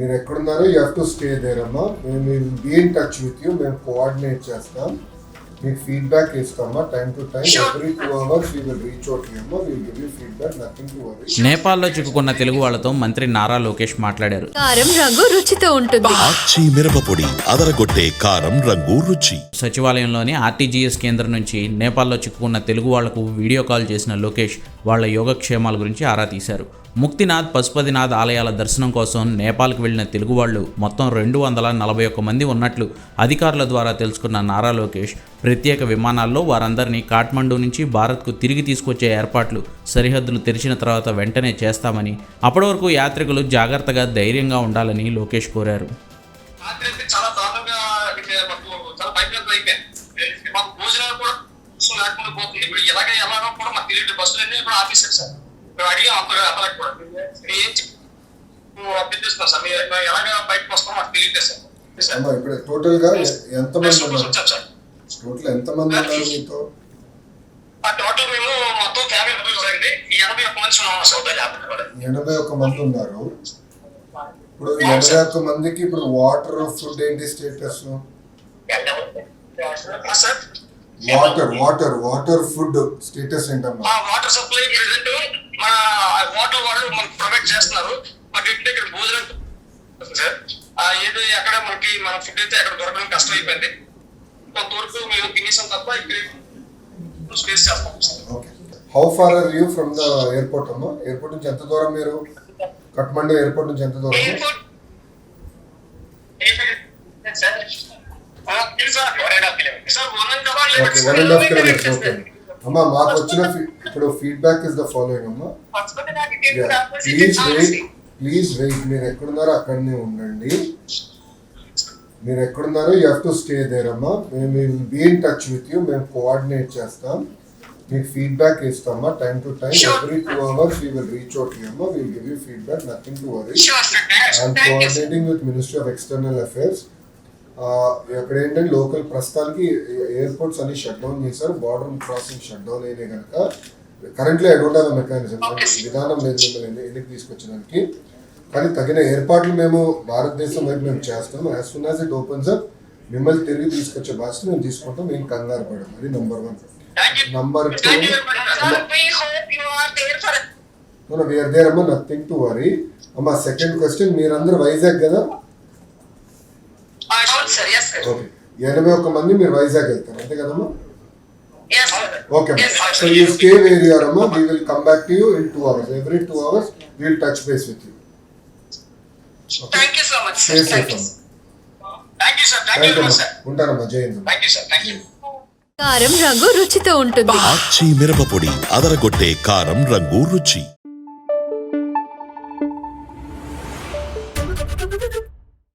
మీరు ఎక్కడున్నారో you have to stay there అమ్మా. మేము be in touch with you మేము కోఆర్డినేట్ చేస్తాం. మీకు ఫీడ్బ్యాక్ ఇస్తామా? Time to time every two hours we will reach out అమ్మా will give you feedback nothing to worry నేపాల్లో చిక్కుకున్న తెలుగు వాళ్ళతో మంత్రి నారా లోకేష్ మాట్లాడారు. కారం రంగు రుచితో ఉంటుంది. ఆచి మిరపపొడి అదరగొట్టే కారం రంగు రుచి. సచివాలయంలోని ఆర్టీజీఎస్ కేంద్రం నుంచి నేపాల్లో చిక్కుకున్న తెలుగు వాళ్ళకు వీడియో కాల్ చేసిన లోకేష్ వాళ్ళ యోగక్షేమాల గురించి ఆరా తీశారు. ముక్తినాథ్ పశుపతినాథ్ ఆలయాల దర్శనం కోసం నేపాల్కి వెళ్ళిన తెలుగు వాళ్ళు మొత్తం రెండు వందల నలభై ఒక్క మంది ఉన్నట్లు అధికారుల ద్వారా తెలుసుకున్న నారా లోకేష్ ప్రత్యేక విమానాల్లో వారందరినీ కాఠ్మండూ నుంచి భారత్కు తిరిగి తీసుకొచ్చే ఏర్పాట్లు సరిహద్దులు తెరిచిన తర్వాత వెంటనే చేస్తామని అప్పటి వరకు యాత్రికులు జాగ్రత్తగా ధైర్యంగా ఉండాలని లోకేష్ కోరారు. ఇప్పుడు టోటల్గా ఎంతమంది ఉన్నారు? టోటల్ ఎంతమంది ఉన్నారు మీతో? ఆ టోటల్ మేము మొత్తం ఫ్యామిలీ మెంబర్స్ అండి. ఎనభై ఒక్క మంది ఉన్నాం ఎనభై ఒక్క మంది ఉన్నారు. ఇప్పుడు ఎనభై ఒక్క మందికి ఇప్పుడు వాటర్ ఫుడ్ ఏంటి status water water water food status ఏంటమ్మా? వాటర్ సప్లై ప్రెసెంట్ మన వాటర్ వాళ్ళు మనకు ప్రొవైడ్ చేస్తున్నారు. బట్ ఇంటి దగ్గర భోజనం సార్ ఏది ఎక్కడ మనకి మన ఫుడ్ అయితే అక్కడ దొరకడం కష్టం అయిపోయింది కొంతవరకు మేము తినేసాం తప్ప ఇక్కడ స్పేస్ చేస్తాం. How far are you from the airport అమ్మా? ఎయిర్పోర్ట్ నుంచి ఎంత దూరం మీరు? కట్మండు ఎయిర్పోర్ట్ నుంచి ఎంత దూరం? One and half okay kilometres అమ్మా మాకు వచ్చిన ఇప్పుడు ఫీడ్బ్యాక్ ఇస్ ద ఫాలోయింగ్ అమ్మా. ప్లీజ్ వెయిట్ ప్లీజ్ వెయిట్ మీరు ఎక్కడున్నారో అక్కడనే ఉండండి. మీరు ఎక్కడున్నారో you have to stay there అమ్మా. మేము be in touch with you మేము కోఆర్డినేట్ చేస్తాం. మీకు ఫీడ్బ్యాక్ ఇస్తామా time to time. Every two hours we will reach out అమ్మా. Will give you feedback nothing to worry I'm coordinating with ministry of external affairs ఇక్కడ ఏంటంటే local ప్రస్తుతానికి airports అన్ని shut down చేశారు. బార్డర్ క్రాసింగ్ షట్ డౌన్ అయినాయి కనుక. Currently I don't have mechanism. విధానం లేదు మిమ్మల్ని ఎన్నిక తీసుకొచ్చడానికి కానీ తగిన ఏర్పాట్లు మేము భారతదేశం వైపు మేము చేస్తాం. As soon as it opens up మిమ్మల్ని తిరిగి తీసుకొచ్చే బాధ్యత మేము తీసుకుంటాం. మేము కంగారు పడం అది number one number two we're there అమ్మా నథింగ్ టు వరీ అమ్మా సెకండ్ క్వశ్చన్ మీరందరూ వైజాగ్ కదా? ఓకే ఎనభై ఒక్క మంది మీరు వైజాగ్ వెళ్తారు. అంతే కదమ్మా? Okay so you stay where you're అమ్మా. We will come back to you in two hours every two hours will touch base with you thank you so much sir thank you thank you sir thank you sir Hind. Thank you sir thank you కారం రంగు రుచితో ఉంటుంది. మిరపపొడి అదరగొట్టే కారం రంగు రుచి.